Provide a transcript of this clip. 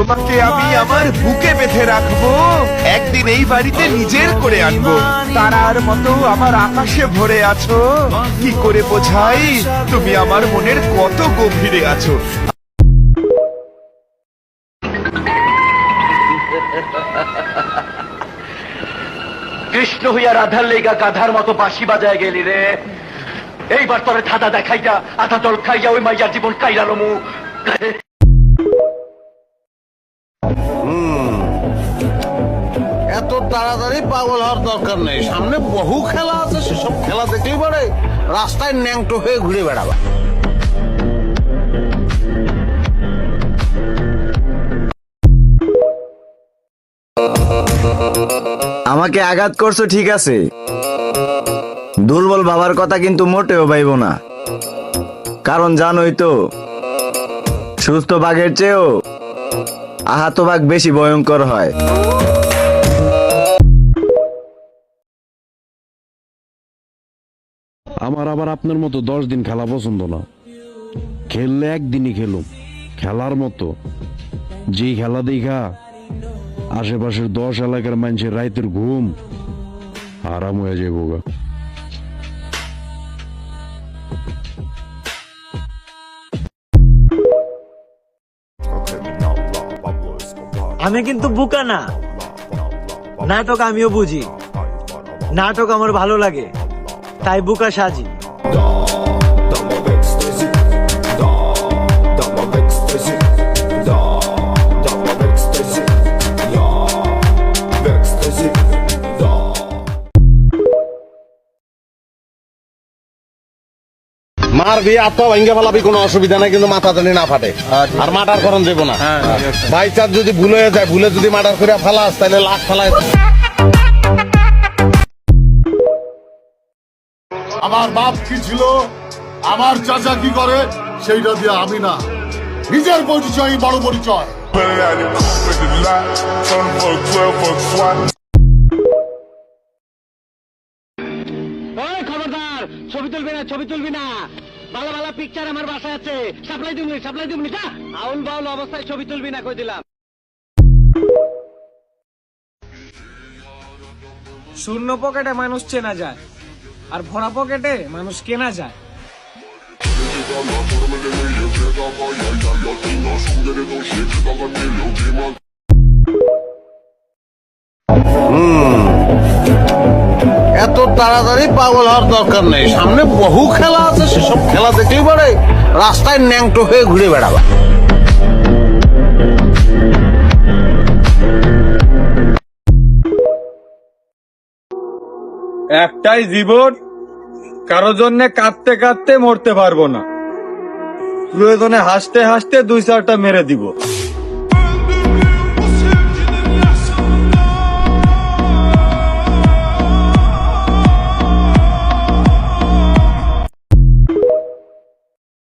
তোমাকে আমি আমার বুকে বেঁধে রাখব। একদিন এই বাড়িতে নিজের করে আনব। তারার মতো আমার আকাশে ভরে আছো। কি করে বোঝাই? তুমি আমার মনের কত গভীরে আছো। কৃষ্ণ হইয়া রাধার লেগা গাধার মতো বাঁশি বাজায় গেলি রে। এইবার তোরে ধাঁধা দেখাইয়া, আধা জল খাইয়া ওই মাইয়ার জীবন কাইরালো মু তাড়াতাড়ি পাগল হওয়ার দরকার নেই। সামনে বহু খেলা আছে, সেসব খেলা দেখলেই পরে রাস্তায় ন্যাংটো হয়ে ঘুরে বেড়াবা। আমাকে আঘাত করছ, ঠিক আছে। দুর্বল বাবার কথা কিন্তু মোটেও পাইব না। কারণ জানোই তো, সুস্থ বাঘের চেয়েও আহত বাঘ বেশি ভয়ঙ্কর হয়। আমার আবার আপনার মতো দশ দিন খেলা পছন্দ না। খেললে একদিনই খেলুম, খেলার মতো। যেই খেলা দেখা, আশেপাশের দশ এলাকার মানুষের রাইতের ঘুম আরাম হয়ে যাব গা আমি কিন্তু বুকা না। নাটক আমিও বুঝি। নাটক আমার ভালো লাগে। তাই বুকা সাজি। মার বিয়ে আত্মা ভাঙ্গে ফেলাবি কোনো অসুবিধা নাই কিন্তু মাথা জানি না ফাটে। আর মার্ডার করন যাব না। বাই চান্স যদি ভুলে যায় ভুলে যদি মার্ডার করে ফেলাস তাহলে লাখ ফেলায় আমার বাপ কি ছিল? আমার চাচা কি করে? সেইটা দিয়ে আমি না। নিজের পরিচয় বড় পরিচয়। খবরদার ছবি তুলবি না ছবি তুলবি না। ভালো ভালো পিকচার আমার বাসায় আছে। সাপ্লাই দিবনি সাপ্লাই দিবনি যা আউল বাউল অবস্থায় ছবি তুলবি না কই দিলাম। শূন্য পকেটে মানুষ চেনা যায়। আর ভরা পকেটে মানুষ কেনা যায়। এত তাড়াতাড়ি পাগল হওয়ার দরকার নেই। সামনে বহু খেলা আছে, সেসব খেলা দেখলেই পারে রাস্তায় ন্যাংটো হয়ে ঘুরে বেড়াবা। একটাই জীবন, কারও জন্য কাঁদতে কাঁদতে মরতে পারব না। প্রয়োজনে হাসতে হাসতে দুই চারটা মেরে দিব।